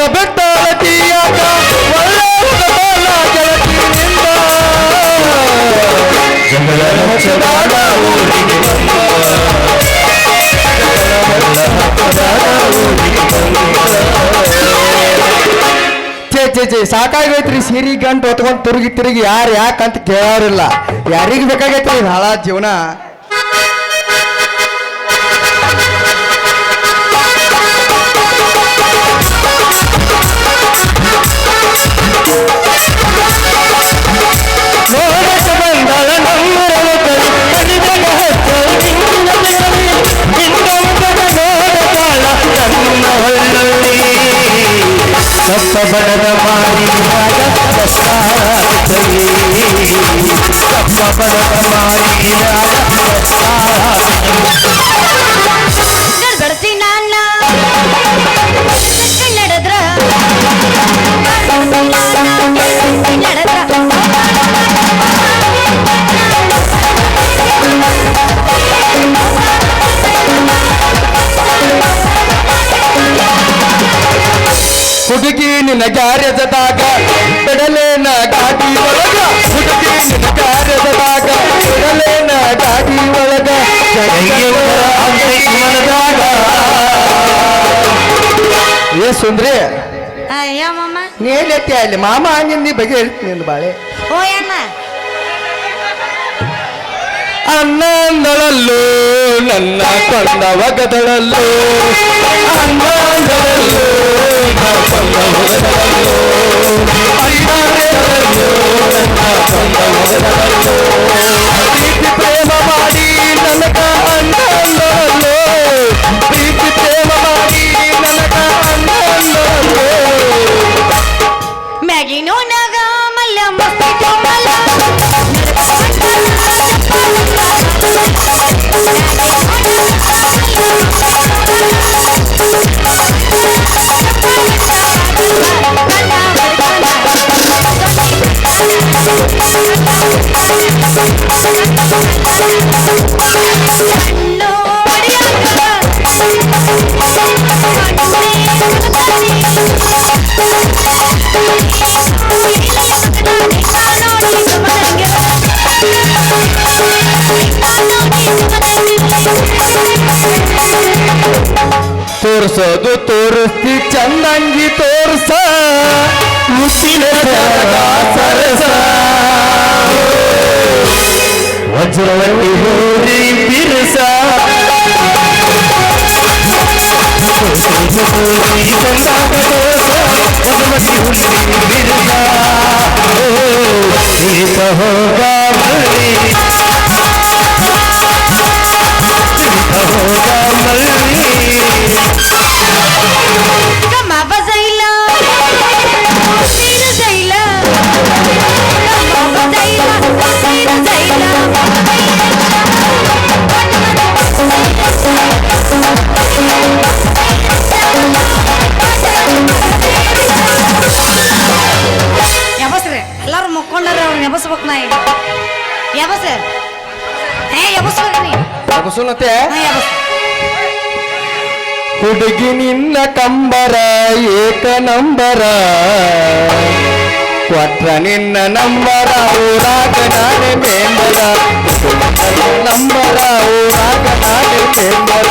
ಜಗಳ ಊರಿಗೆ ಬಂದ ಜಗಳ ಊರಿಗೆ ಬಂದ. ಛೇ ಛೇ ಛೇ ಸಾಕಾಗೈತ್ರಿ ಸೀರಿ ಗಂಟು ಹೊತ್ಕೊಂಡು ತಿರುಗಿ ತಿರುಗಿ ಯಾರು ಯಾಕಂತ ಕೇಳೋರಿಲ್ಲ. ಯಾರಿಗೆ ಬೇಕಾಗೈತ್ರಿ ಇದು ಹಾಳ ಜೀವನ? ನೋಡಕ ಬಂದಳ ನಮ್ಮೂರವ ಕೈ, ಕಡಿದಾಗ ಹಚ್ಚಳು ಹುಡುಗಿ ನಿನ್ನ ಕಾರ್ಯದಾಗ ಬಿಡಲೇನ ಗಾಡಿ ಒಳಗ. ಹುಡುಗಿ ನಿನ್ನ ಕಾರ್ಯದಾಗ ಬಿಡಲೇನ ಗಾಡಿ ಒಳಗ. ಮನದಾಗ ಏ ಸುಂದ್ರಿ. ಅಯ್ಯಮ್ಮಮ್ಮ ನೀ ಎಲ್ಲಿ ಅಲ್ಲಿ. ಮಾಮ ನಿನ್ನ ನೀ ಬಗೆ ಹೇಳ್ತೀನಿ ನಿನ್ನ ಬಾಳೆ. ಓ ಅಣ್ಣ ಅನ್ನಂದಳಲ್ಲೋ ನನ್ನ ಕೊಂದ ಒಗದಳಲ್ಲೋ. ಅನ್ನಂದಳಲ್ಲೋ ನನ್ನ ಕೊಂದ ತೋರ್ಸೋದು ತೋರಿಸ್ತಿ ಚಂದಂಗಿ ತೋರ್ಸ ಮುತ್ತಿನ ಸರಸ ವಜ್ರವಲ್ಲಿ ಹೋರಿ ಬಿರುಸ ತೋರ್ಸೋದು ತೋರಿ ಚಂದಾಗ ಹುಲಿ ಬಿರುಸ ಓ, ದೀಪ ಮಲ್ಲಿ ದೀಪ ಹೋಗ ಮಲ್ಲಿ ಯಬಸ್ ಹುಡುಗಿ ನಿನ್ನ ಕಂಬರ ಏಕ ನಂಬರ. ಕೊಟ್ರ ನಿನ್ನ ನಂಬರ ಊರಾಗ ನಾನೇ ಮೆಂಬರ ನಂಬರ ಊರಾಗ ನಾನೇ ಮೆಂಬರ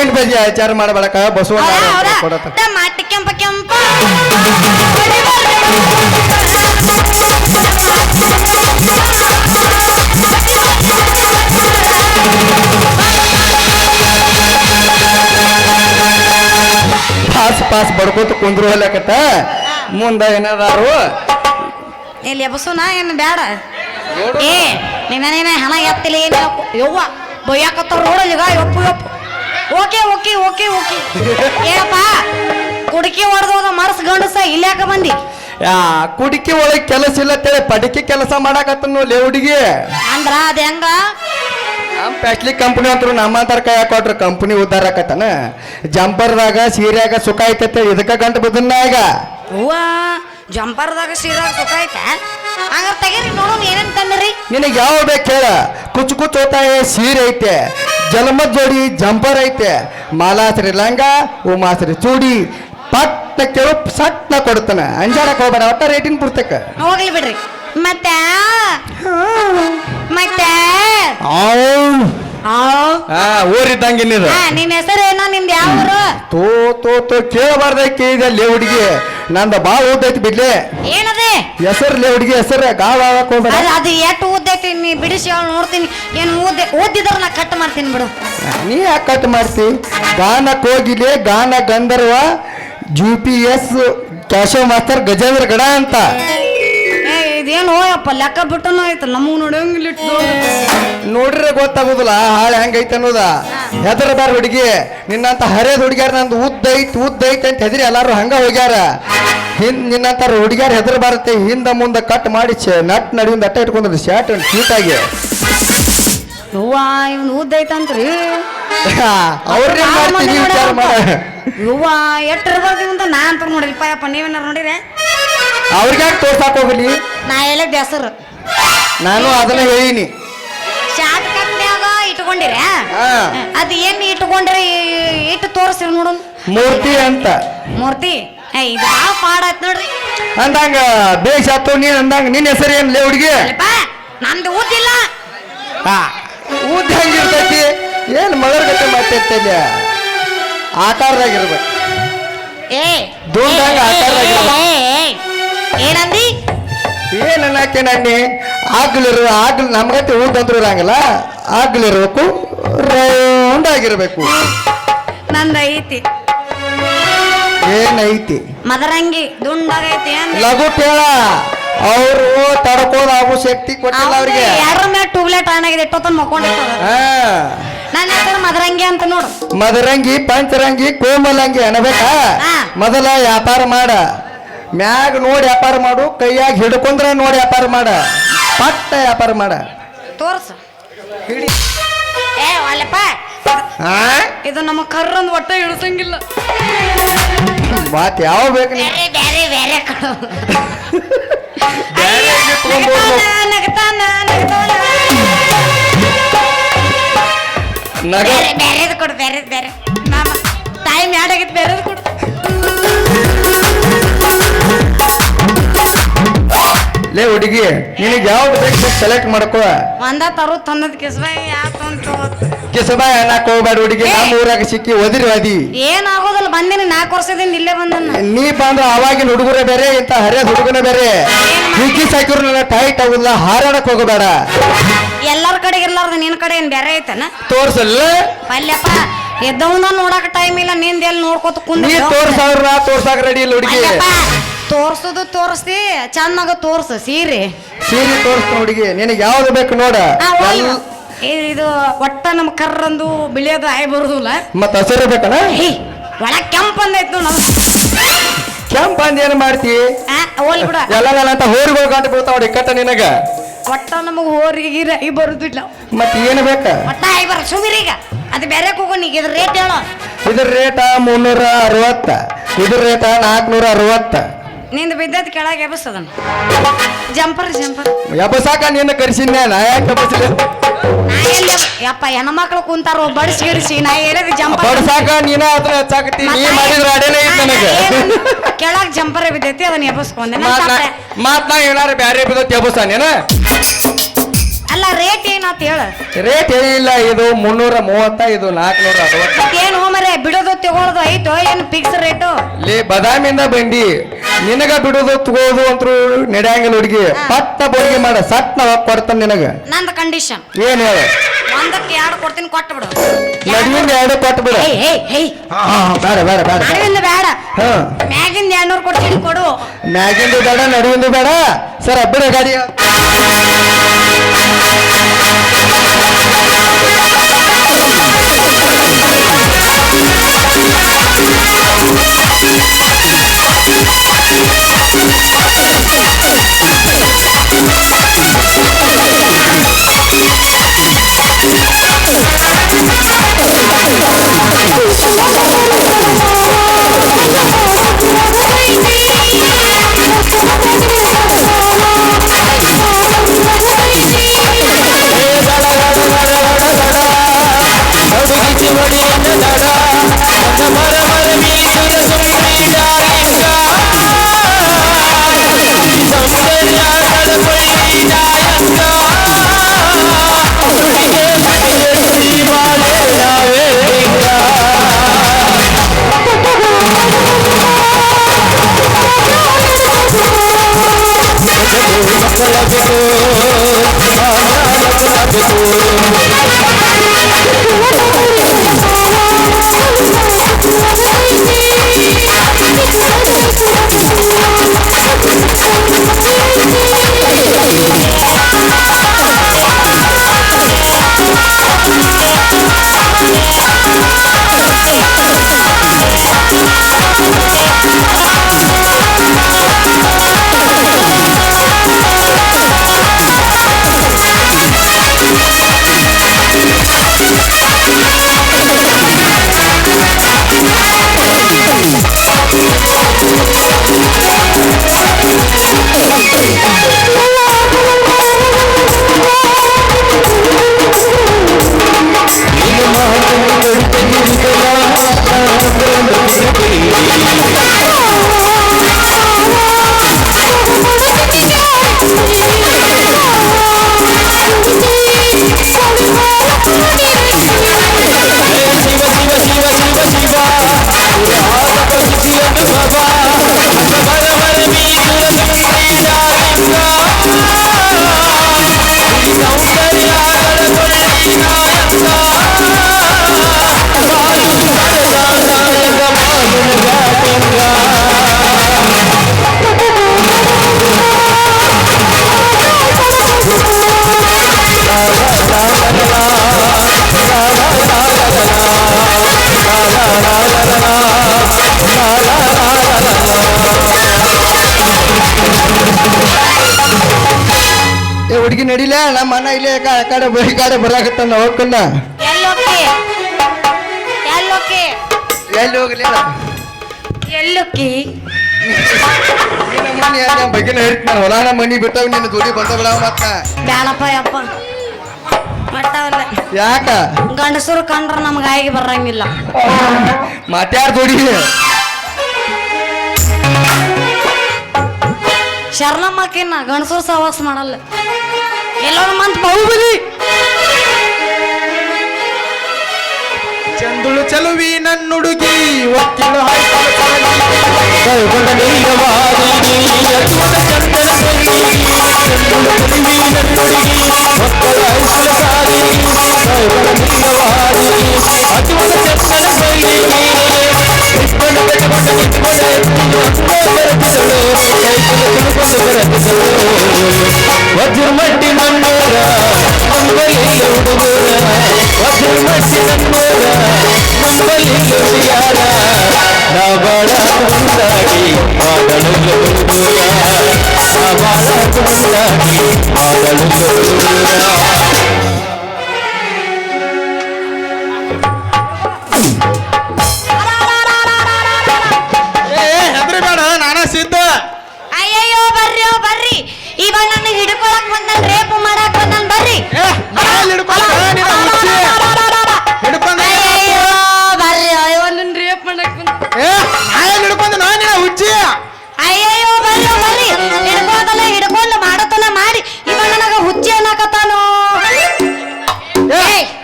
ಪೇಮೆಂಟ್ ಬಗ್ಗೆ ವಿಚಾರ ಮಾಡಬೇಡಕ ಬಸವಣ್ಣ? ಕೊಡತ್ತ. ಕೆಂಪ ಕೆಂಪ. ಪಾಸ್ ಪಾಸ್ ಬಡ್ಕೋತ ಕುಂದ್ರು ಮುಂದೆ ಮುಂದ ಏನದಾರು? ಇಲ್ಲಿ ಎಬಸುನ ಏನು ಬ್ಯಾಡ? ಏ ನಿನ್ನೇನ ಹಣ ಎತ್ತಿಲ್ಲ ಏನು ಯವ್ವ ಬೊಯ್ಯಾಕತ್ತಾರ ನೋಡಲ್ಲ ಈಗ ಯಪ್ಪು ಯಪ್ಪು. Okay okay okay okay. ಏನಪ್ಪ? ಕುಡಿಕೆ ಹೊಡೆದೋದ ಮರ್ಸ್ ಗಂಡಸ ಇಲ್ಯಾಕ ಬಂದಿ? ಯಾ ಕುಡಿಕೆ ಒಳಗೆ ಕೆಲಸ ಇಲ್ಲ ಅಂತೇಳಿ ಪಡಿಕೆ ಕೆಲಸ ಮಾಡಾಕತ್ತನು ಲೇ ಹುಡುಗಿ. ಅಂದ್ರ ಅದ ಹೆಂಗ? ನಮ್ಮ ಪ್ಯಾಟ್ಲಿ ಕಂಪ್ನಿ ಅಂತರು ನಮ್ಮಂತರ ಕೈ ಹಾಕೊಟ್ರು ಕಂಪ್ನಿ ಉದ್ದಾರ ಆಕತ್ತನ. ಜಂಪರ್ದಾಗ ಸೀರೆಯಾಗ ಸುಖ ಐತೈತೆ ಇದಕ್ಕ ಗಂಟು ಬಿದ್ದನ್ನ ಈಗ. ಹೂವ? ಜಂಪರ್ದಾಗ ಸೀದಾಗ ಸುಖ ಐತೆ? ಹಂಗಾರ ತೆಗೀರಿ ನೋಡೋಣ ಏನೇನ್ ತಂದ್ರಿ. ನಿನಗೆ ಯಾವ ಬೇಕು ಹೇಳ ಕುಚ್ಚು ಕುಚ್ಚು ಹೋತಾಯ ಸೀರೆ ಐತೆ ಜನ್ಮ ಜೋಡಿ ಜಂಪರ್ ಐತೆ ಮಾಲಾಸ್ರಿ ಲಂಗ ಉಮಾಸ್ರಿ ಚೂಡಿ ಪಟ್ಟ ಕೇಳು ಸಟ್ನ ಕೊಡ್ತಾನೆ. ಅಂಜಾಡಕ್ ಹೋಗ್ಬೇಡ ಒಟ್ಟ ರೇಟಿನ ಪುಸ್ತಕ ಹೋಗ್ಲಿ ಬಿಡ್ರಿ. ಮತ್ತೆ? ಮತ್ತೆ? ಹಾ ಊರಿದ್ದಂಗೆ ಇನ್ನಿದು ಆ, ನಿನ್ ಹೆಸರು ಏನೋ? ನಿಮ್ದು ಯಾವ ಊರು? ತೋ ತೋ ತೋ ಕೇಳಬಾರ್ದ ಕೇಳಿದೆ ಲೇ ಹುಡುಗಿ. ನಂದ ಭಾಳ ಓದೈತಿ ಬಿಡ್ಲಿ. ಏನದೆ? ಹೆಸರು ಲೇ ಹುಡುಗಿ ಹೆಸರ ಗಾಳ ಹೋಗ್ಬೇಡ ಅದು ಎಷ್ಟು ಉದ್ದೈತಿ ನೀ ಬಿಡಿಸಿ ನೋಡ್ತೀನಿ. ಏನು ಓದ್ದೆ ಓದಿದ್ರ ನಾ ಕಟ್ ಮಾಡ್ತೀನಿ ಬಿಡು. ನೀ ಯಾಕೆ ಕಟ್ ಮಾಡ್ತಿ? ಗಾನ ಕೋಗಿಲೆ ಗಾನ ಗಂಧರ್ವ ಜು ಪಿ ಎಸ್ ಕ್ಯಾಶೋ ಮಾಸ್ತರ್ ಗಜೇಂದ್ರ ಗಡ ಅಂತ. ಇದೇನು ಅಪ್ಪ ಲೆಕ್ಕ ಬಿಟ್ಟನು ಆಯ್ತು ನಮಗ್ ನೋಡಂಗಿಲ್ಲ ನೋಡ್ರೆ ಗೊತ್ತಾಗುದಿಲ್ಲ ಹಾಳೆ ಹೆಂಗೈತೆ ಅನ್ನೋದ. ಹೆದರದಾರ ಹುಡುಗಿ ನಿನ್ನಂತ ಹರಿಯದ ಹುಡುಗ್ಯಾರ ನಂದು ಉದ್ದ ಉದ್ದೈತ್ ಉದ್ದ ಐತ್ ಅಂತ ಹೆದರಿ ಎಲ್ಲಾರು ಹಂಗ ಹೋಗ್ಯಾರ. ಹಿಂದ್ ನಿನ್ನಂತ ಹುಡುಗ್ಯಾರ ಹೆದರ್ ಬರುತ್ತೆ ಹಿಂದ ಮುಂದ ಕಟ್ ಮಾಡಿ ನಟ್ ನಡುವಿಂದ ಅಟ್ಟ ಇಟ್ಕೊಂಡ್ರಿ ಶಾರ್ಟ್ ಕ್ಯೂಟಾಗಿ ಯವ್ವ ಇವ್ನು ಉದ್ದೈತಂತ್ರಿ ಅವ್ರನ್ನೇ ಮಾಡ್ತೀನಿ ವಿಚಾರ ಮಾಡ. ಯವ್ವ ನಾ ಅಂತ ನೋಡಿಲ್ಪ ಯಪ್ಪ ನೀವೇನಾರು ನೋಡಿರೆ? ಅವ್ರಿಗ್ಯಾಕೆ ತೋರ್ಸಾಕ್ ಹೋಗಲಿ? ನಾ ಹೇಳ ಬೇಸರ. ನಾನು ಅದನ್ನ ಹೇಳಿನಿ. ಶಾರ್ಟ್ ಕಟ್ನ್ಯಾಗ ಇಟ್ಕೊಂಡಿರ? ಹಾ. ಅದು ಏನ್ ಇಟ್ಕೊಂಡ್ರಿ? ಇಟ್ಟು ತೋರಿಸ್ರಿ ನೋಡು. ಮೂರ್ತಿ ಅಂತ. ಮೂರ್ತಿ? ಏ ಇದು ಭಾಳ ಪಾಡ ಆಯ್ತು ನೋಡ್ರಿ? ಅಂದಂಗ ಬೇಷ್ ಆತು ನೀನ್ ಅಂದಂಗ ನಿನ್ನ ಹೆಸರು ಏನ್ ಲೇ ಹುಡುಗಿ? ಅಲ್ಲಪ್ಪ ನಮ್ದು ಊದಿಲ್ಲ ಊದ್ ಹೆಂಗಿರ್ತೈತಿ ಏನ್ ಮಗರ್ ಗತೆ ಮಾತಾಡ್ತಿಲ್ಲ ಆಕಾರದಾಗಿರ್ಬೇಕು ಏ ದೂರದಾಗ ಆಕಾರದಾಗಿರ್ಬೇಕು. ಏ, ಏ, ಏನಂದಿ ಏನ್ ಅನ್ನಕ್ಕೆ ನನ್ನಿ ಆಗ್ಲಿರು ಆಗ್ಲಿ ನಮ್ಗತ್ತೆ ಬಂದ್ರು ಇರಂಗಿಲ್ಲ ಆಗ್ಲಿರ್ಬೇಕು ರೌಂಡ್ ಆಗಿರ್ಬೇಕು ನಂದ ಐತಿ. ಏನೈತಿ ಮದರಂಗಿ ದುಂಡಾಗೈತಿ ಅಂದೆ ಲಘು ಕೇಳ ಅವರು ತಡ್ಕೋದ್ ಆಗೋ ಶಕ್ತಿ ಕೊಟ್ಟಿಲ್ಲ ಅವ್ರಿಗೆ. ಯಾರ ಮೇಲೆ ಟ್ಯೂಬ್ಲೈಟ್ ಆನ್ ಆಗಿದೆ ಇಟ್ಟೊತ್ತನ ಮಕ್ಕೊಂಡಿರ್ತದ ಹಾ. ನನ್ನ ಹೆಸರು ಮದರಂಗಿ ಅಂತ ನೋಡು. ಮದರಂಗಿ ಪಂಚರಂಗಿ ಕೋಮಲಂಗಿ ಅನ್ಬೇಕಾ? ಮೊದಲ ವ್ಯಾಪಾರ ಮಾಡ. ಮ್ಯಾಗ ನೋಡಿ ವ್ಯಾಪಾರ ಮಾಡು ಕೈಯಾಗ ಹಿಡ್ಕೊಂಡ್ರ ನೋಡಿ ವ್ಯಾಪಾರ ಮಾಡ. ಪಟ್ಟ ವ್ಯಾಪಾರ ಮಾಡ. ತೋರ್ಸ. ಹಿಡಿ. ಏ ಅಲ್ಲಪ್ಪ ಹಾ ಇದು ನಮ್ಮ ಕರ್ರಂದ್ ಒಟ್ಟ ಇಳಿಸಂಗಿಲ್ಲ. ಮಾತ್ ಯಾವ ಬೇಕು ನೀ ಬೇರೆ ಬೇರೆ ಬೇರೆ ಕಡು. ನಗತಾನ, ನಗತಾನ. ನಗ ಬೇರೆ ಬೇರೆದು ಕೊಡು ಬೇರೆ ಬೇರೆ. ಮಾಮ ಟೈಮ್ ಯಾಡಾಗಿತ್ತು ಬೇರೆದು ಕೊಡು. ಲೇ ಹುಡುಗಿ ನಿನಗೆ ಯಾವ್ದು ಬೇಕು ಸೆಲೆಕ್ಟ್ ಮಾಡ್ಕೋ. ಒಂದ ತರು ತಂದದ್ ಕಿಸ್ಬಾಯಿ ಯಾತಂತ ಕಿಸಬಾಯಿ ಅನ್ನಕ್ ಹೋಗ್ಬೇಡ ಹುಡುಗಿ ನಮ್ಮ ಊರಾಗ ಸಿಕ್ಕಿ ಒದಿರಿ ಒದಿ ಏನಾಗೋದಲ್ಲ ಬಂದಿನಿ ನಾಲ್ಕು ವರ್ಷದಿಂದ ಇಲ್ಲೇ ಬಂದನ್ನ ನೀ ಬಂದ್ರ ಅವಾಗಿನ ಹುಡುಗರೇ ಬೇರೆ ಇಂತ ಹರಿಯದ ಹುಡುಗನೇ ಬೇರೆ. ಹುಡುಗಿ ಸಾಕಿರು ನನ್ನ ಟೈಟ್ ಆಗುದಿಲ್ಲ ಹಾರಾಡಕ್ ಹೋಗಬೇಡ. ಎಲ್ಲರ ಕಡೆ ಇರ್ಲಾರ್ದ ನಿನ್ನ ಕಡೆ ಏನ್ ಬೇರೆ ಐತನ? ತೋರ್ಸಲ್ಲ? ಪಲ್ಯಪ್ಪ ಎದ್ದವನ್ನ ನೋಡಕ್ ಟೈಮ್ ಇಲ್ಲ ನಿಂದ ಎಲ್ಲಿ ನೋಡ್ಕೊತ ಕುಂದ ನೀ ತೋರ್ಸವ್ರ ನಾ ತೋರ್ಸಾಕ ರೆಡಿ ಇಲ್ಲ ಹುಡುಗಿ. ತೋರ್ಸುದು ತೋರಿಸಿ ಚೆನ್ನಾಗ ತೋರ್ಸು ಸೀರೆ. ಸೀರೆ ತೋರ್ಸ್ತ ಹುಡುಗಿ ನಿನಗೆ ಯಾವ್ದು ಬೇಕು ನೋಡ. ಆ, ಹೋಗ್ಲಿ. ಎಲ್- ಏ, ಇದು ಒಟ್ಟ ನಮ್ಮ ಕರ್ರಂದು ಬಿಳಿಯೋದು ಆಯ್ ಬರುದಿಲ್ಲ ಮತ್ತ ಹಸಿರು ಬೇಕಣ ಹೇ ಒಳಗ್ ಕೆಂಪ್ ಬಂದೈತು ನಾವು ಕೆಂಪ ಅಂದ್ ಏನ್ ಮಾಡ್ತಿ? ಹೋಲ್ ಬಿಡ. ಎಲ್ಲ ಅಂತ ಹೋರಿಗಳು ಗಂಟು ಬೀಳ್ತಾವ ಕಟ್ಟ ನಿನಗ. ಒಟ್ಟ ನಮಗ್ ಹೋರಿಗೆ ಗೀರ ಐ ಬರುದಿಲ್ಲ. ಮತ್ ಏನ್ ಬೇಕ? ಒಟ್ಟ ಐ ಬರ ಸುಮಿರೀಗ ಅದು ಬೇರೆ ಕೂಗು ನೀಗ ಇದ್ರ ರೇಟ್ ಹೇಳೋ. ಇದ್ರ ರೇಟ ಮುನ್ನೂರ ಅರವತ್ತ. ಇದ್ರ ರೇಟ ನಾಲ್ಕನೂರ ಅರವತ್ತ. ನಿಂದ ಬಿದ್ದದ್ ಕೆಳಗೆ ಎಬಸ್ತದನ್ ಜಂಪರ್ ಜಂಪರ್. ಎಬ್ಬಸಾಕ ನಿನ್ನ ಕರ್ಸಿದ್ನ? ನಾ ಯಾಕೆ ನಾ ಎಲ್ಲಿ ಯಪ್ಪ ಹೆಣ್ಮಕ್ಳು ಕುಂತಾರ ಬಡಿಸಿ ಗಿಡಿಸಿ ನಾ ಹೇಳಿದ ಜಂಪರ್ ಬಡ್ಸಾಕ ನೀನ ಅದನ್ನ ಹಚ್ಚಾಕತಿ ನೀ ಮಾಡಿದ್ರ ಅಡೇನೇ ಐತ್ ನನಗೆ. ಕೆಳಗ್ ಜಂಪರ್ ಬಿದ್ದೈತಿ ಅದನ್ನ ಎಬಸ್ಕೊಂಡೆ ಮಾತ್. ನಾ- ಮಾತ್ ನಾ ಏನಾರ ಬ್ಯಾರೆ ಬಿದ್ದತ್ ಎಬ್ಬಸಾನೇನ ಅಲ್ಲ ರೇಟ್ ಏನಂತ ಹೇಳ. ರೇಟ್ ಏನಿಲ್ಲ ಇದು ಮುನ್ನೂರ ಮೂವತ್ತ ಇದು ನಾಲ್ಕನೂರ ಅರವತ್ತ. ಏನು ಹೋಮರೆ ಬಿಡೋದು ತಗೊಳ್ಳೋದು ಐತೋ ಏನು ಫಿಕ್ಸ್ ರೇಟು ಲೇ ಬದಾಮಿಂದ ಬಂಡಿ ನಿನಗ ಬಿಡೋದು ತಗೋದು ಅಂತ ನಡೆಯಂಗಿಲ್ಲ ಹುಡುಗಿ. ಪಟ್ಟ ಬೋಡಿಗೆ ಮಾಡ ಸಟ್ ನಾವ್ ಕೊಡ್ತಾನ ನಿನಗ. ನಂದು ಕಂಡೀಷನ್ ಏನ್ ಹೇಳ? ಒಂದಕ್ಕೆ ಎರಡು ಕೊಡ್ತೀನಿ ಕೊಟ್ಟು ಬಿಡು. ನಡುವಿಂದ ಎರಡು ಕೊಟ್ಟು ಬಿಡು. ಏ ಹೇ ಹೇ ಹಾ, ಹಾ, ಬೇಡ ಬೇಡ ಬೇಡ. ಬೇಡ. ನಡುವಿಂದ ಬೇಡ. ಹಾ. ಮ್ಯಾಗಿಂದ ಎರಡ್ನೂರು ಕೊಡ್ತೀನಿ ಕೊಡು. ಮ್ಯಾಗಿಂದು ಬೇಡ ನಡುವಿಂದು ಬೇಡ. ಸರ್ ಅಬ್ಬಿಡ ಗಾಡಿ. ಹುಡುಗಿ ನಡಿಲ ನಮ್ಮ ಅಣ್ಣ ಇಲ್ಲೇ ಆ ಕಡೆ- ಈ ಕಡೆ ಬರಾಕತ್ತಾನ ಎಲ್ಲೋಕೆ? ಎಲ್ಲಿ ಹೋಗ್ಲಿ? ಎಲ್ಲೋಕಿ? ನಿನ್ನ ಮನೆ ಹೊಲ ಹೇಳ್ತಾನ ಹೊಲಾನ ಮನಿ ಬಿಟ್ಟವ್ ನಿನ್ನ ದುಡಿ ಬಂದ ಬಿಡವ ಮತ್ತ. ಬ್ಯಾಡಪ್ಪ ಯಪ್ಪ. ಮಟ್ಟವಲ್ಲ ಯಾಕ? ಗಂಡಸರು ಕಂಡ್ರ ನಮ್ಗೆ ಆಗಿ ಬರಂಗಿಲ್ಲ. ಮತ್ಯಾರ ದುಡಿ ಶರಣಮ್ಮಕ್ಕಿನ್ನ ಗಣಸೂರ್ ಸವಾಸ ಮಾಡಲ್ಲ ಎಲ್ಲೋಣ ಮಂತ್ ಬಾಹುಬಲಿ ಚಂದುಳು ಚಲುವಿ ನನ್ನುಡುಗಿ ಒಕ್ಕಿಲು ವಜ್ರಮಟ್ಟಿ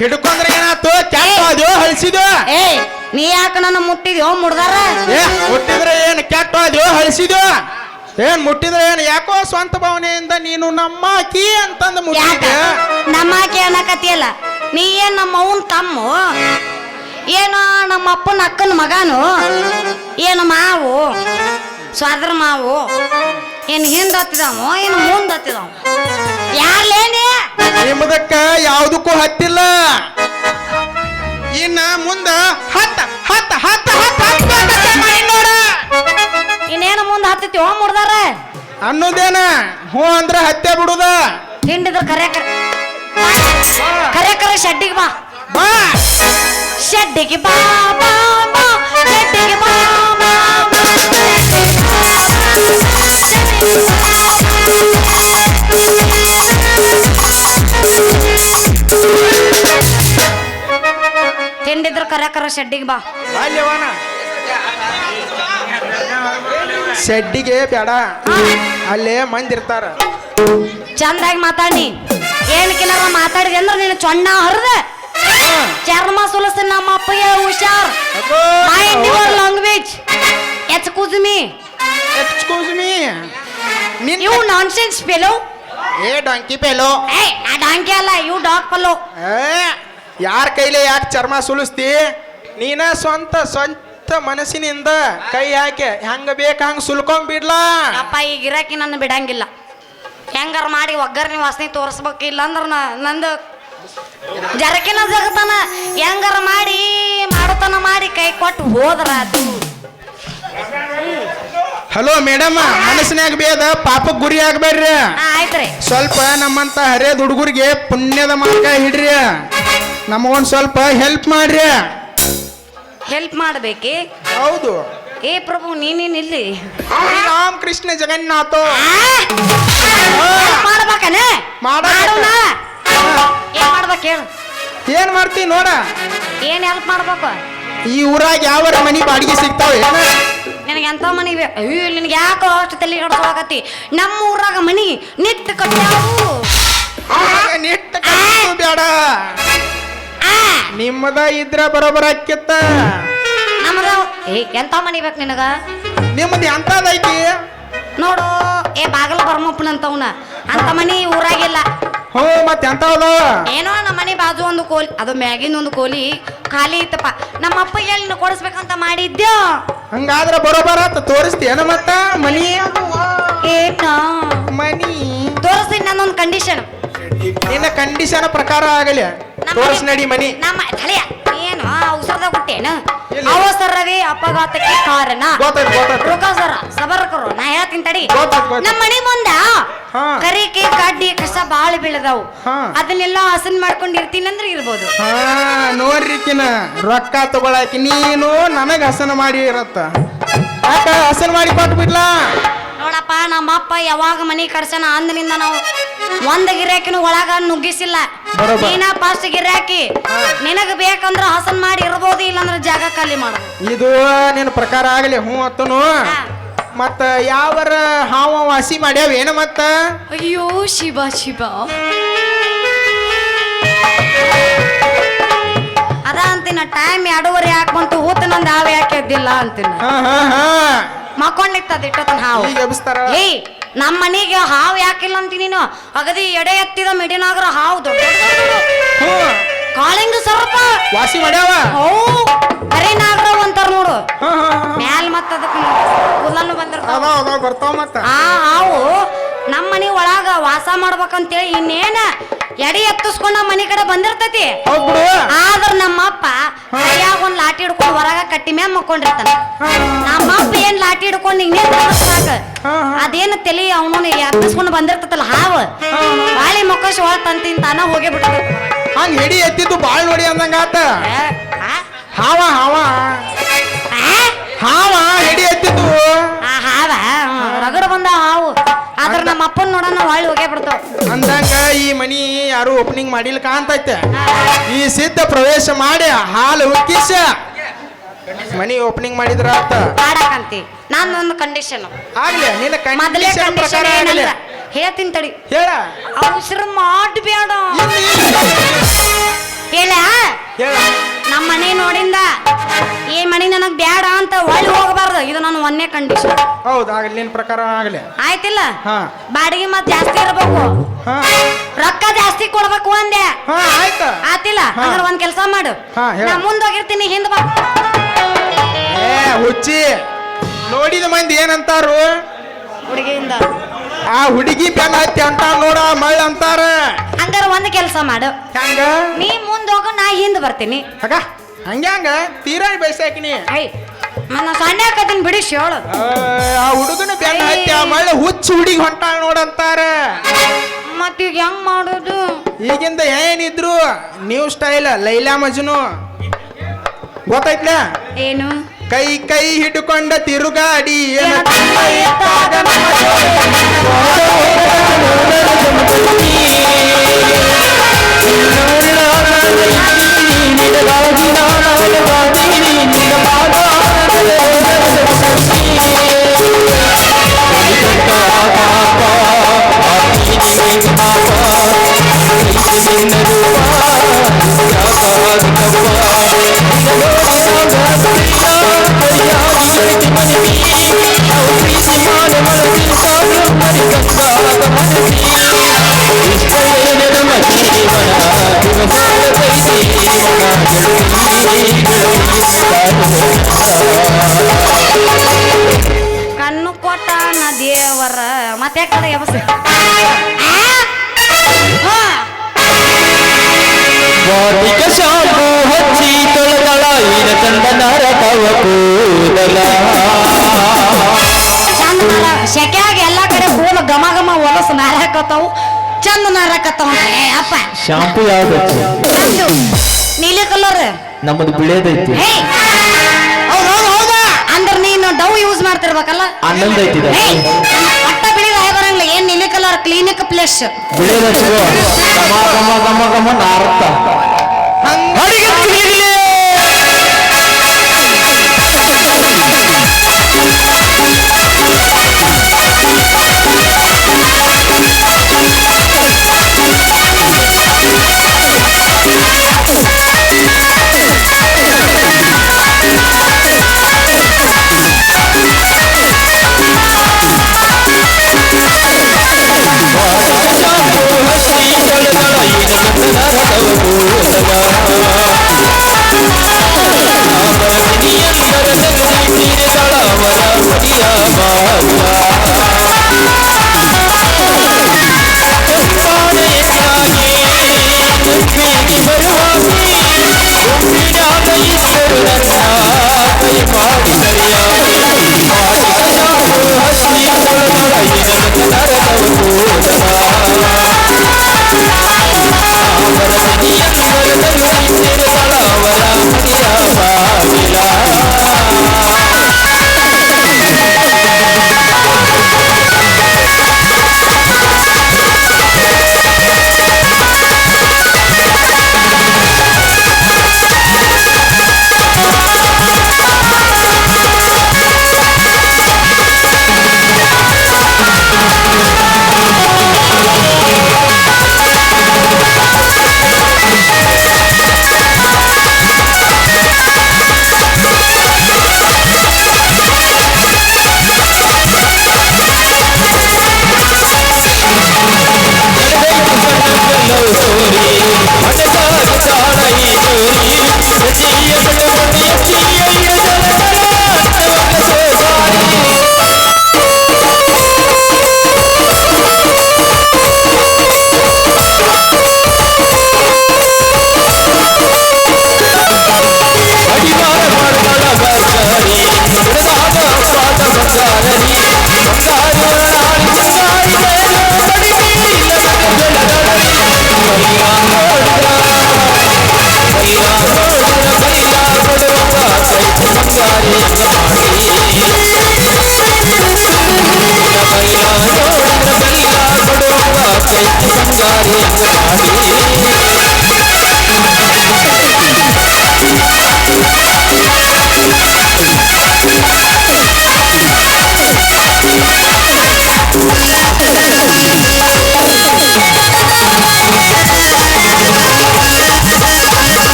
ಹಿಡ್ಕೊಂಡ್ರೆ ಏನಾಯ್ತು? ಕೆಟ್ಟ ಅದು ಹಳಿಸಿದು ಏಯ್ ನೀ ಯಾಕ ನನ್ನ ಮುಟ್ಟಿದ್ಯೋ ಮುಡ್ದಾರ? ಏ ಮುಟ್ಟಿದ್ರೆ ಏನು ಕೆಟ್ಟ ಅದು ಹಳಿಸಿದು ಏನ್ ಮುಟ್ಟಿದ್ರೆ ಏನ್? ಯಾಕೋ ಸ್ವಂತ ಭಾವನೆಯಿಂದ ನೀನು ನಮ್ಮ ಅಂತಂದು ಯಾಕ? ಮುಟ್ಟಿದ್ದೆ ನಮ್ಮ ಆಕೆ ಅನ್ನಕತ್ತಿಯಲ್ಲ. ನೀ ಏನ್ ನಮ್ಮ ಅವನ್ ತಮ್ಮ? ಏನೋ ನಮ್ಮ ಅಪ್ಪನ ಅಕ್ಕನ ಮಗನು? ಏನು ಮಾವು? ಸ್ವಾದ್ರ ಮಾವು? ಏನು ಹಿಂದೆ ಹತ್ತಿದವ ಏನು ಮುಂದೆ ಹತ್ತಿದವ ಯಾರ್ಲೇನಿ ನಿಮ್ಮದಕ್ಕ ಯಾವುದಕ್ಕೂ ಹತ್ತಿಲ್ಲ ಇನ್ನ ಮುಂದ ಹತ್ತ ಹತ್ತ ಹತ್ತ ಹತ್ತ ನೋಡ ಇನ್ನೇನು ಮುಂದ ಹತ್ತೈತಿ ಹೋ ಮುಡ್ದಾರ ಅನ್ನೋದೇನ ಹ್ಞೂ ಅಂದ್ರ ಹತ್ತೆ ಬಿಡುದ ಹಿಂಡಿದ್ರ ಕರೆ ಕರೆ ಕರೆ ಕರೆ ಶೆಡ್ಡಿಗೆ ಬಾ ಬಾ ಶೆಡ್ಡಿಗೆ ಬಾ ಬಾ ಬಾ ಶೆಡ್ಡಿಗೆ ಬಾ ಬಾ ಬಾ ತಿಂಡಿದ್ರ ಕರ ಕರ ಶೆಡ್ಡಿಗೆ ಬಾ. ಬಾಲ್ಯವನ? ಶೆಡ್ಡಿಗೆ ಬೇಡ. ಅಲ್ಲೇ ಮಂದಿ ಇರ್ತಾರ ಚಂದಾಗಿ ಮಾತಾಡಿ ಏನಕ್ಕಿನಾರ ಮಾತಾಡಿದೆ ಅಂದ್ರೆ ನೀನು ಚೊಣ್ಣ ಹರಿದೆ. ಚರ್ಮ ಸುಲಸ ನಮ್ಮ ಅಪ್ಪಗೆ ಹುಷಾರ್. Mind your language excuse me excuse me ನಿನ್ ಯು ನಾನ್ಸೆನ್ಸ್ ಫೆಲೋ ಏ ಡಾಂಕಿ ಪೇಲೋ ಏ ನಾ ಡಾಂಕಿ ಅಲ್ಲ ಯು ಡಾಗ್ ಪಲ್ಲು ಯಾರ ಕೈಲಿ ಯಾಕೆ ಚರ್ಮ ಸುಲಿಸ್ತಿ? ನೀನ ಸ್ವಂತ ಸ್ವಂತ ಮನಸ್ಸಿನಿಂದ ಕೈ ಹಾಕಿ ಹೆಂಗ ಬೇಕ ಹಂಗ ಸುಲ್ಕೊಂಡ್ ಬಿಡ್ಲಾ? ಅಪ್ಪ ಈಗ ಗಿರಾಕಿ ನನ್ನ ಬಿಡಂಗಿಲ್ಲ. ಹೆಂಗಾರ ಮಾಡಿ ಒಗ್ಗರ್ನಿ ವಾಸನೆ ತೋರಿಸ್ಬೇಕು ಇಲ್ಲ ಅಂದ್ರೆ ನಂದು ಜರಕಿನ ಜಗತನ ಹೆಂಗಾರ ಮಾಡಿ ಮಾಡತನ ಮಾಡಿ ಕೈ ಕೊಟ್ಟು ಹೋದ್ರ ಅದು ಹಲೋ ಮೇಡಮ್ ಮನಸ್ಸಿನಾಗ ಬೇದ ಪಾಪಕ್ ಗುರಿ ಆಗ್ಬೇಡ್ರಿ. ಆಯ್ತ್ರಿ ಸ್ವಲ್ಪ ನಮ್ಮಂತ ಹರೇ ಹುಡುಗರಿಗೆ ಪುಣ್ಯದ ಮಾರ್ಗ ಹಿಡ್ರಿ. ನಮಗೊಂದ್ ಸ್ವಲ್ಪ ಹೆಲ್ಪ್ ಮಾಡ್ರಿ. ಹೆಲ್ಪ್ ಮಾಡ್ಬೇಕಿ? ಹೌದು. ಏ ಪ್ರಭು ನೀನೇನ್ ಇಲ್ಲಿ? ರಾಮ್ ಕೃಷ್ಣ ಜಗನ್ನಾಥ. ಮಾಡ್ಬೇಕನ. ಮಾಡೋಣ. ಏನ್ ಮಾಡ್ಬೇಕು ಹೇಳು ಏನ್ ಮಾಡ್ತಿ ನೋಡ. ಏನ್ ಹೆಲ್ಪ್ ಮಾಡ್ಬೇಕು? ಈ ಊರಾಗ ಯಾವ ಮನಿ ಬಾಡಿಗೆ ಸಿಗ್ತಾವ? ಏನ ನಿನಗೆ ಎಂತ ಮನಿ ಬೇ ಅಯ್ಯೋ ನಿನಗೆ ಯಾಕೋ ಅಷ್ಟು ತಲೆ ಕಡ್ಕೊಳಕತ್ತಿ ನಮ್ಮ ಊರಾಗ ಮನಿ ನಿತ್ ಕಟ್ಟಾವು ನಿಟ್ಟ ನೆಟ್ಟ ಬೇಡ. ಆ, ನಿಮ್ಮದ ಇದ್ರ ಬರೋಬರ ಆಕ್ಕಿತ್ತ. ನಮಗ ಏ ಎಂತ ಮನಿ ಬೇಕು ನಿನಗ? ನಿಮ್ಮದು ಎಂತದೈತಿ ನೋಡು ಏ ಬಾಗಲ ಬರ್ಮಪ್ಪನಂತವ್ನ. ಅಂತ ಮನಿ ಊರಾಗಿಲ್ಲ. ಹ್ಞೂ ಮತ್ತೆ ಎಂತ ಏನೋ ನಮ್ಮ ಮನೆ ಬಾಜು ಒಂದು ಕೋಲಿ ಅದು ಮ್ಯಾಗಿನ ಒಂದು ಕೋಲಿ ಖಾಲಿ ಇತ್ತಪ್ಪ. ನಮ್ಮ ಅಪ್ಪ ಎಲ್ಲಿ ಕೊಡಿಸ್ಬೇಕಂತ ಮಾಡಿದ್ಯೋ? ಹಂಗಾದ್ರ ಬರೋಬರ ಆತ ತೋರಿಸ್ತೀಯನ ಮತ್ತ ಮನಿ? ಏನ? ಮನಿ. ತೋರಿಸ್ತೀನಿ ನನ್ನೊಂದು ಕಂಡೀಷನ್ ನಿನ್ನ ಕಂಡೀಷನ್ ಪ್ರಕಾರ ಆಗಲಿ. ತೋರಿಸ್ ನಡಿ ಮನಿ. ನಮ್ಮ ತಲೆಯ ಏನು? ಕೊಟ್ಟೇನು. ಅವಸರವೇ ಅಪಘಾತಕ್ಕೆ ಕಾರಣ. ಗೊತ್ತಾಯ್ತು ಗೊತ್ತಾಯ್ತು. ರುಕ ಸರ ಸಬರ್ಕರು ನಾ ಹೇಳ್ತೀನಿ ತಡಿ. ಗೊತ್ತಾಯ್ತು, ಗೊತ್ತಾಯ್ತು. ನಮ್ಮ ಮನೆ ಮುಂದ ಹಾ. ಕರಿಕೆ ಕಡ್ಡಿ ಕಸ ಬಾಳ ಬೀಳದವು. ಹಾ. ಅದನ್ನೆಲ್ಲ ಹಸನ್ ಮಾಡ್ಕೊಂಡಿರ್ತೀನಿ ಅಂದ್ರೆ ಇರ್ಬೋದು. ಹಾ ನೋಡ್ರಿಕಿನ ರೊಕ್ಕ ತಗೊಳಕಿ ನೀನು ನನಗ ಹಸನ ಮಾಡಿ ಇರತ್ತ. ಹಸನ್ ಹಸನ ಮಾಡಿ ಕೊಟ್ಟು ಬಿಡ್ಲಾ ನೋಡಪ್ಪ ನಮ್ಮ ಅಪ್ಪ ಯಾವಾಗ ಮನಿ ಕರ್ಸನ ಅಂದಿನಿಂದ ನಾವು ಒಂದ್ ಗಿರಾಕಿನೂ ಒಳಗ ನುಗ್ಗಿಸಿಲ್ಲ. ಬರೋಬ್ಬರ. ನೀನ ಫಸ್ಟ್ ಗಿರಾಕಿ. ನಿನಗ ಬೇಕಂದ್ರ ಹಸನ್ ಮಾಡಿ ಇರ್ಬೋದು ಇಲ್ಲಾಂದ್ರ ಜಾಗ ಖಾಲಿ ಮಾಡು ಇದು ನಿನ್ನ ಪ್ರಕಾರ ಆಗಲಿ ಹ್ಞೂ ಅತ್ತನು. ಹಾ. ಮತ್ತ ಯಾವರ ಹಾವ ವಾಸಿ ಮಾಡ್ಯಾವ ಏನ ಮತ್ತ? ಅಯ್ಯೋ ಶಿವ ಶಿವ. ಅದ ಅಂತೀನ ಟೈಮ್ ಎರಡೂವರೆ ಯಾಕೆ ಬಂತು? ಹೂತ ನಂದು ಹಾವು ಯಾಕೆ ಎದ್ದಿಲ್ಲ ಅಂತಿನ. ಹಾ ಹಾ ಹಾ. ಮಕ್ಕೊಂಡಿತ್ತದ ಇಟ್ಟತನ ಹಾವು. ಈಗ ಎಬ್ಸ್ತಾರ ಏಯ್ ನಮ್ಮ ಮನೆಗೆ ಹಾವು ಯಾಕಿಲ್ಲ ಅಂತೀನಿ ನೀನು? ಅಗದಿ ಎಡೆ ಎತ್ತಿದ ಮಿಡಿನಾಗ್ರ ಹಾವು ದೊಡ್ಡ ಕಾಳಿಂಗ ಸರ್ಪ ವಾಸಿ ಮಾಡ್ಯಾವ? ಓ ಅರೇ ನಾಗರ ಅಂತಾರ ನೋಡು. ಹಾ ಹಾ ಹಾ ಮ್ಯಾಲ್ ಮತ್ತ ಅದಕ್ಕೆ ಹುಲ್ಲನ್ನು ಬಂದಿರ್ತಾವ. ಬರ್ತಾವ ಮತ್ತ. ಆ ಹಾವು ನಮ್ಮ ಮನೆ ಒಳಗ ವಾಸ ಮಾಡ್ಬೇಕಂತೇಳಿ ಇನ್ನೇನ ಎಡಿ ಎತ್ತಿಸ್ಕೊಂಡ ಮನೆ ಕಡೆ ಬಂದಿರ್ತೈತಿ. ಆದ್ರ ನಮ್ಮಪ್ಪ ಕೈಯಾಗ ಒಂದ್ ಲಾಟಿ ಹಿಡ್ಕೊಂಡು ಹೊರಗ ಕಟ್ಟಿ ಮ್ಯಾಗ ಮಕ್ಕೊಂಡಿರ್ತಾನ. ನಮ್ಮಪ್ಪ ಏನ್ ಲಾಟಿ ಹಿಡ್ಕೊಂಡು ಹಿಂಗೆ ಸಾಕ. ಅದೇನು ತಲೆ ಅವನು ಎತ್ತಿಸ್ಕೊಂಡು ಬಂದಿರ್ತತಲ್ಲ ಹಾವು. ಬಾಳಿ ಮೊಕ್ಕಶ್ ಒಳ ತಂತಿ ತಾನ ಹೋಗೇ ಬಿಟ್ಟ. ಹಂಗ ಹಿಡಿ ಎತ್ತಿದ್ದು ಬಾಳ್ ನೋಡಿ ಅಂದಂಗ ಆತ? ಹಾವ ಹಾವ? ಹಾವ ಹಿಡಿ ಎತ್ತಿದ್ದು. ಹಾವ ರಗಡ ಬಂದ ಹಾವು. ಆದ್ರ ನಮ್ಮ ಅಪ್ಪನ್ ನೋಡೋಣ ಹೊಳ್ಳಿ ಹೋಗೇ ಬಿಡ್ತಾವ. ಅಂದಂಗ ಈ ಮನಿ ಯಾರು ಓಪನಿಂಗ್ ಮಾಡಿಲ್ಲ ಕಾಣ್ತೈತೆ. ಈ ಸಿದ್ಧ ಪ್ರವೇಶ ಮಾಡಿ ಹಾಲು ಉಕ್ಕಿಸ ಮನಿ ಓಪನಿಂಗ್ ಮಾಡಿದ್ರ ಅಂತ. ಮಾಡಕಂತಿ ನಾನು ಒಂದು ಕಂಡೀಷನ್ ಆಗ್ಲಿ ನಿನ್ನ ಮೊದಲೇ ಕಂಡೀಷನ್ ಕಂಡೀಷನ್ ಪ್ರಕಾರ ಆಗ್ಲಿ. ಏನಂದ್ರ ಹೇಳ್ತೀನಿ ತಡಿ. ಹೇಳ. ಅವಸರ ಮಾಡಬೇಡ ಹೇಳ. ಹೇಳ. ನಮ್ಮ ಮನೆ ನೋಡಿಂದ ಈ ಮನೆ ನನಗ್ ಬ್ಯಾಡ ಅಂತ ಒಳ್ಳೆ ಹೋಗಬಾರ್ದು. ಇದು ನನ್ನ ಒಂದೇ ಕಂಡೀಷನ್ ಹೌದು ಆಗಲಿ ನಿನ್ ಪ್ರಕಾರ ಆಗಲಿ. ಆಯ್ತಿಲ್ಲ? ಹಾ. ಬಾಡಿಗೆ ಮತ್ ಜಾಸ್ತಿ ಇರ್ಬೇಕು. ಹಾ. ರೊಕ್ಕ ಜಾಸ್ತಿ ಕೊಡ್ಬೇಕು ಒಂದೇ ಹಾ ಆಯ್ತು? ಆತಿಲ್ಲ? ಹಾ. ಅಂದ್ರೆ ಒಂದ್ ಕೆಲಸ ಮಾಡು. ಹಾ, ಹೇಳು. ನಾ ಮುಂದೋಗಿರ್ತೀನಿ ಹಿಂದ್ ಬಾ. ಏ ಹುಚ್ಚಿ. ನೋಡಿದ ಮಂದಿ ಏನಂತಾರು? ಹುಡುಗಿಯಿಂದ. ಆ ಹುಡುಗಿ ಬೆನ್ನ ಹತ್ತಿ ಅಂತ ನೋಡ ಮಳ್ಳ ಅಂತಾರ. ಅಂದ್ರೆ ಒಂದ್ ಕೆಲಸ ಮಾಡು. ಹಂಗ? ನೀ ಮುಂದೋಗು ನಾ ಹಿಂದ್ ಬರ್ತೀನಿ. ಹಗ ಹಂಗ್ಯಾಂಗ? ತೀರಾ ಬೈಸಾಕಿನಿ ಐ ನನ್ನ ಸಣ್ಣ ಹಾಕತೀನಿ ಬಿಡಿ ಶೋಳು. ಆ ಹುಡುಗನ ಬೆನ್ನ ಹತ್ತಿ ಆ ಮಳ್ಳ ಹುಚ್ಚ ಹುಡುಗಿ ಹೊಂಟಾಳ ನೋಡಂತಾರ ಮತ್ತೀಗ ಹೆಂಗ್ ಮಾಡೋದು? ಈಗಿಂದ ಏನಿದ್ರು ನ್ಯೂ ಸ್ಟೈಲ್ ಲೈಲಾ ಮಜನು. ಗೊತ್ತೈತ್ಲ ಏನು? ಕೈ ಕೈ ಹಿಡ್ಕೊಂಡ ತಿರುಗಾಡಿ ಏನ ಕಣ್ಣು ನ ದೇವರ ಮತ್ತೆ ಕಡೆ ಎಬಸ ವಾಟಿಕ ಶಾಂಪು ಹಚ್ಚಿ ತೊಳೆದಳ ಇನ ಚಂದನರ ರಥವ ಕೂದಲ. ಶೆಕ್ಯಾಗ ಎಲ್ಲಾ ಕಡೆ ಕೂದಲು ಘಮ ಘಮ ಹೊಲಸು ನಾರಾಕತ್ತಾವು ಚಂದ ನಾರಾಕತ್ತಾವ ಅಪ್ಪ. ಶಾಂಪು ಯಾವ್ದು ನಮ್ದು ನೀಲಿ ಕಲರ್ ನಮ್ಮದು ಬಿಳೇದೈತಿ ಹೇ. ಅಂದ್ರ ನೀನು ಡವ್ ಯೂಸ್ ಮಾಡ್ತಿರ್ಬೇಕಲ್ಲ? ಹನ್ನೊಂದು ಐತಿ ಅಟ್ಟ ಬಿಳಿ ಬರಂಗಿಲ್ಲ. ಏನ್ ನೀಲಿ ಕಲರ್ ಕ್ಲಿನಿಕ್ ಪ್ಲಸ್ ಬಿಳೇದ ಗಮ ಗಮ ಗಮ ಗಮ ನಾರತ್ತ.